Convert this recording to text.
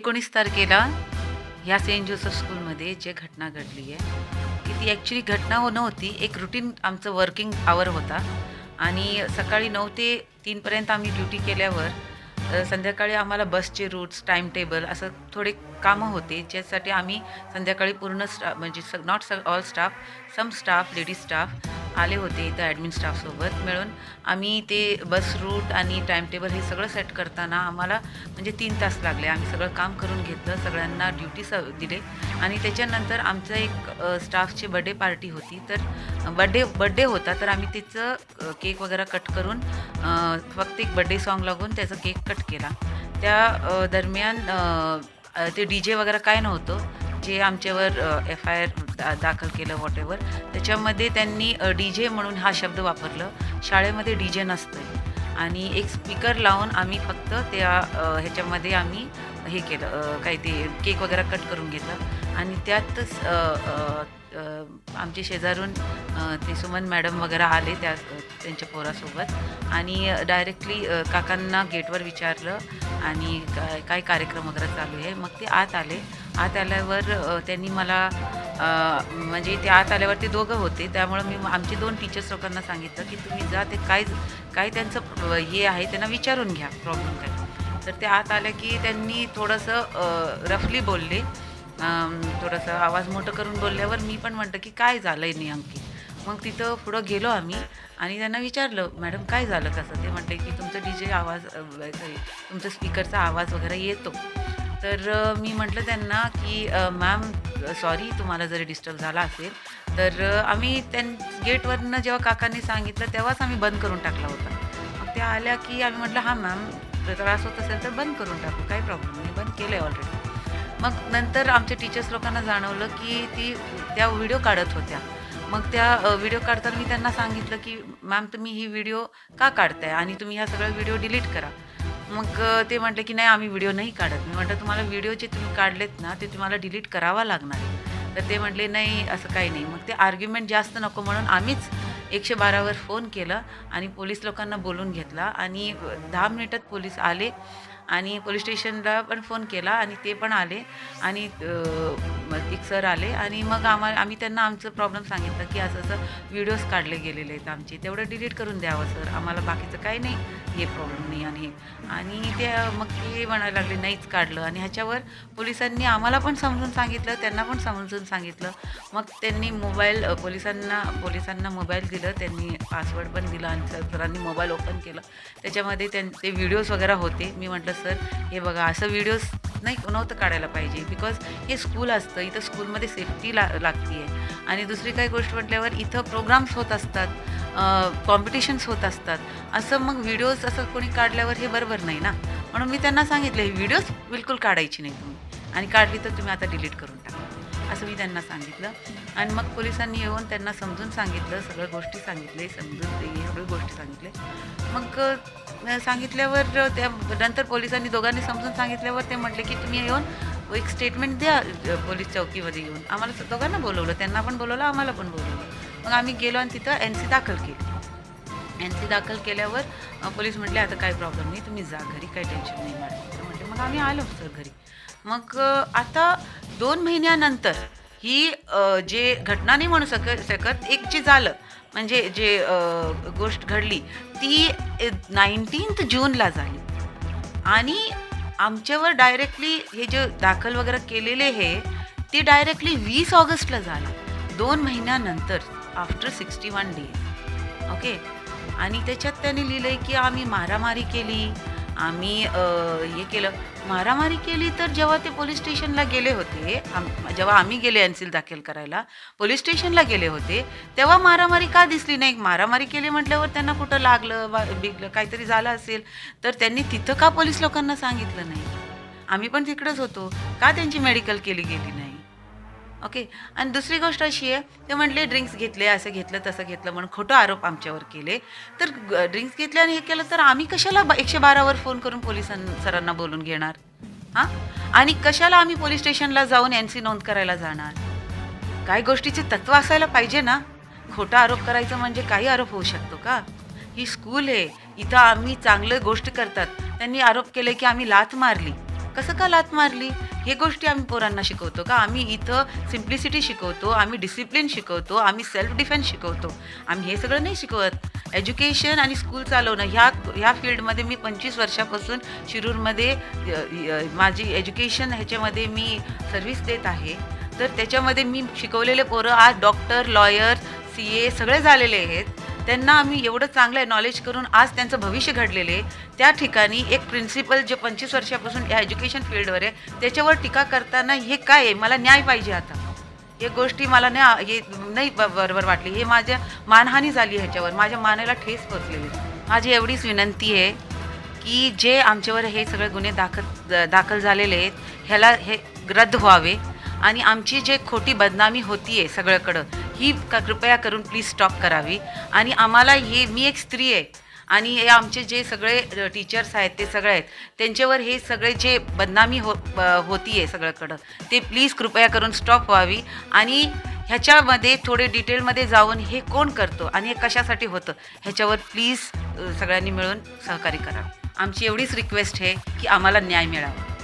एकोणीस तारखेला ह्या सेंट जोसेफ स्कूलमध्ये जे घटना घडली आहे की ती ॲक्च्युली घटना हो नव्हती एक रुटीन आमचं वर्किंग आवर होता. आणि सकाळी नऊ ते तीनपर्यंत आम्ही ड्युटी केल्यावर संध्याकाळी आम्हाला बसचे रूट्स टाईम टेबल असं थोडे कामं होते. ज्यासाठी आम्ही संध्याकाळी पूर्ण स्टा म्हणजे so not so all staff some staff ladies staff आले होते इथं ॲडमिन स्टाफसोबत मिळून. आम्ही ते बस रूट आणि टाईम टेबल हे सगळं सेट करताना आम्हाला म्हणजे तीन तास लागले. आम्ही सगळं काम करून घेतलं सगळ्यांना ड्युटी स दिले. आणि त्याच्यानंतर आमचं एक स्टाफची बड्डे पार्टी होती. तर बड्डे बड्डे होता. तर आम्ही तिचं केक वगैरे कट करून फक्त एक बड्डे सॉन्ग लागून त्याचा केक कट केला. त्या दरम्यान ते डी जे वगैरे काय नव्हतं. जे आमच्यावर एफ आय आर दाखल केलं वॉटेवर त्याच्यामध्ये त्यांनी डी जे म्हणून हा शब्द वापरलं. शाळेमध्ये डी जे नसतं आणि एक स्पीकर लावून आम्ही फक्त त्या ह्याच्यामध्ये आम्ही हे केलं काही काय ते केक वगैरे कट करून घेतलं. आणि त्यातच आमचे शेजारून ते सुमन मॅडम वगैरे आले त्या त्यांच्या पोरासोबत. आणि डायरेक्टली काकांना गेटवर विचारलं. आणि काय काय कार्यक्रम वगैरे चालू आहे. मग ते आत आले. आत आल्यावर त्यांनी मला म्हणजे ते आत आल्यावर ते दोघं होते त्यामुळं मी आमचे दोन टीचर्स लोकांना सांगितलं की तुम्ही जा ते काय काय त्यांचं हे आहे त्यांना विचारून घ्या प्रॉब्लेम काय. तर ते आत आलं की त्यांनी थोडंसं रफली बोलले. थोडासा थोडंसं आवाज मोठं करून बोलल्यावर मी पण म्हणतं की काय झालं आहे नेमकी. मग तिथं पुढं गेलो आम्ही आणि त्यांना विचारलं मॅडम काय झालं कसं? ते म्हटले की तुमचं डी जे आवाज तुमचं स्पीकरचा आवाज वगैरे येतो. तर मी म्हटलं त्यांना की मॅम सॉरी तुम्हाला जरी डिस्टर्ब झाला असेल तर आम्ही त्यां गेटवरनं जेव्हा काकांनी सांगितलं तेव्हाच आम्ही बंद करून टाकला होता. मग त्या आल्या की आम्ही म्हटलं हां मॅम त्रास होत असेल तर बंद करून टाकू काही प्रॉब्लेम नाही बंद केलं आहे ऑलरेडी मग नंतर आमच्या टीचर्स लोकांना जाणवलं की ती त्या व्हिडिओ काढत होत्या. मग त्या व्हिडिओ काढताना मी त्यांना सांगितलं की मॅम तुम्ही ही व्हिडिओ का काढताय? आणि तुम्ही ह्या सगळ्या व्हिडिओ डिलीट करा. मग ते म्हटले की नाही आम्ही व्हिडिओ नाही काढत. मी म्हटलं तुम्हाला व्हिडिओ जे तुम्ही काढलेत ना ते तुम्हाला डिलीट करावा लागणार. तर ते म्हटले नाही असं काही नाही. मग ते आर्ग्युमेंट जास्त नको म्हणून आम्हीच एकशे बारावर फोन केलं आणि पोलीस लोकांना बोलून घेतला आणि दहा मिनिटात पोलीस आले आणि पोलीस स्टेशनला पण फोन केला आणि ते पण आले आणि मग एक सर आले आणि मग आम्हाला आम्ही त्यांना आमचं प्रॉब्लेम सांगितलं की असं असं व्हिडिओज काढले गेलेले आहेत आमचे. तेवढं डिलीट करून द्यावं सर आम्हाला बाकीचं काही नाही. हे प्रॉब्लेम नाही आणि हे. आणि ते मग ते म्हणायला लागले नाहीच काढलं. आणि ह्याच्यावर पोलिसांनी आम्हाला पण समजून सांगितलं त्यांना पण समजून सांगितलं. मग त्यांनी मोबाईल पोलिसांना पोलिसांना मोबाईल दिलं. त्यांनी पासवर्ड पण दिला आणि सरांनी मोबाईल ओपन केलं. त्याच्यामध्ये त्यां ते व्हिडिओज वगैरे होते. मी म्हटलं सर हे बघा असं व्हिडिओज नाही नव्हतं काढायला पाहिजे. बिकॉज हे स्कूल असतं इथं स्कूलमध्ये सेफ्टी ला लागते आहे आणि दुसरी काही गोष्ट म्हटल्यावर इथं प्रोग्राम्स होत असतात कॉम्पिटिशन्स होत असतात. असं मग व्हिडिओज असं कोणी काढल्यावर हे बरोबर नाही ना? म्हणून मी त्यांना सांगितलं हे व्हिडिओज बिलकुल काढायची नाही तुम्ही. आणि काढली तर तुम्ही आता डिलीट करून टाका. असं मी त्यांना सांगितलं. आणि मग पोलिसांनी येऊन त्यांना समजून सांगितलं सगळ्या गोष्टी सांगितले समजून ते सगळ्या गोष्टी सांगितले मग सांगितल्यावर त्या नंतर पोलिसांनी दोघांनी समजून सांगितल्यावर ते म्हटले की तुम्ही येऊन एक स्टेटमेंट द्या पोलीस चौकीमध्ये येऊन. आम्हाला दोघांना बोलवलं त्यांना पण बोलवलं आम्हाला पण बोलवलं. मग आम्ही गेलो आणि तिथं एन सी दाखल केली. एन सी दाखल केल्यावर पोलीस म्हटले आता काही प्रॉब्लेम नाही तुम्ही जा घरी काही टेन्शन नाही मॅडम. तर म्हटले मग आम्ही आलो सर घरी. मग आता दोन महिन्यानंतर ही जे घटना नाही म्हणू शक शकत एक जे झालं. म्हणजे जे गोष्ट घडली ती नाईन्टीन्थ जूनला झाली. आणि आमच्यावर डायरेक्टली हे जे दाखल वगैरे केलेले हे ते डायरेक्टली वीस ऑगस्टला झालं. दोन महिन्यानंतर after sixty one days. Okay? आणि त्याच्यात त्याने लिहिलं आहे की आम्ही मारामारी केली आम्ही हे केलं. मारामारी केली तर जेव्हा ते पोलीस स्टेशनला गेले होते आम जेव्हा आम्ही गेले एन्सिल दाखल करायला पोलीस स्टेशनला गेले होते तेव्हा मारामारी का दिसली नाही? मारामारी केली म्हटल्यावर त्यांना कुठं लागलं बा बिगलं काहीतरी झालं असेल तर त्यांनी तिथं का पोलीस लोकांना सांगितलं नाही? आम्ही पण तिकडंच होतो. का त्यांची मेडिकल केली गेली नाही? ओके? आणि दुसरी गोष्ट अशी आहे ते म्हटले ड्रिंक्स घेतले असं घेतलं तसं घेतलं म्हणून खोटं आरोप आमच्यावर केले. तर ड्रिंक्स घेतले आणि हे केलं तर आम्ही कशाला एकशे बारावर फोन करून पोलिसां सरांना बोलून घेणार? हां? आणि कशाला आम्ही पोलीस स्टेशनला जाऊन एन सी नोंद करायला जाणार? काय गोष्टीचे तत्व असायला पाहिजे ना? खोटा आरोप करायचं म्हणजे काही आरोप होऊ शकतो का? ही स्कूल आहे. इथं आम्ही चांगलं गोष्ट करतात. त्यांनी आरोप केले की आम्ही लाथ मारली. कसं का लात मारली? हे गोष्टी आम्ही पोरांना शिकवतो का? आम्ही इथं सिम्प्लिसिटी शिकवतो आम्ही डिसिप्लिन शिकवतो आम्ही सेल्फ डिफेन्स शिकवतो. आम्ही हे सगळं नाही शिकवत. एज्युकेशन आणि स्कूल चालवणं ह्या ह्या फील्डमध्ये मी पंचवीस वर्षापासून शिरूरमध्ये माझी एज्युकेशन ह्याच्यामध्ये मी सर्व्हिस देत आहे. तर त्याच्यामध्ये मी शिकवलेले पोरं आज डॉक्टर लॉयर सी ए सगळे झालेले आहेत. त्यांना आम्ही एवढं चांगलं नॉलेज करून आज त्यांचं भविष्य घडलेले आहे. त्या ठिकाणी एक प्रिन्सिपल जे पंचवीस वर्षापासून या एज्युकेशन फील्डवर आहे त्याच्यावर टीका करताना हे काय आहे? मला न्याय पाहिजे आता. हे गोष्टी मला नाही हे नाही ब- बरोबर वाटली. हे माझ्या मानहानी झाली ह्याच्यावर. माझ्या मानेला ठेस पोचलेली माझी एवढीच विनंती आहे की जे आमच्यावर हे सगळे गुन्हे दाखल दाखल झालेले आहेत ह्याला हे रद्द व्हावे. आणि आमची जे खोटी बदनामी होती आहे सगळ्याकडं ही का कृपया करून प्लीज स्टॉप करावी. आणि आम्हाला हे मी एक स्त्री आहे आणि हे आमचे जे सगळे टीचर्स आहेत ते सगळे आहेत त्यांच्यावर हे सगळे जे बदनामी हो होती आहे सगळ्याकडं ते प्लीज कृपया करून स्टॉप व्हावी. आणि ह्याच्यामध्ये थोडे डिटेलमध्ये जाऊन हे कोण करतो आणि हे कशासाठी होतं ह्याच्यावर प्लीज सगळ्यांनी मिळून सहकार्य करा आमची एवढीच रिक्वेस्ट आहे की आम्हाला न्याय मिळावा.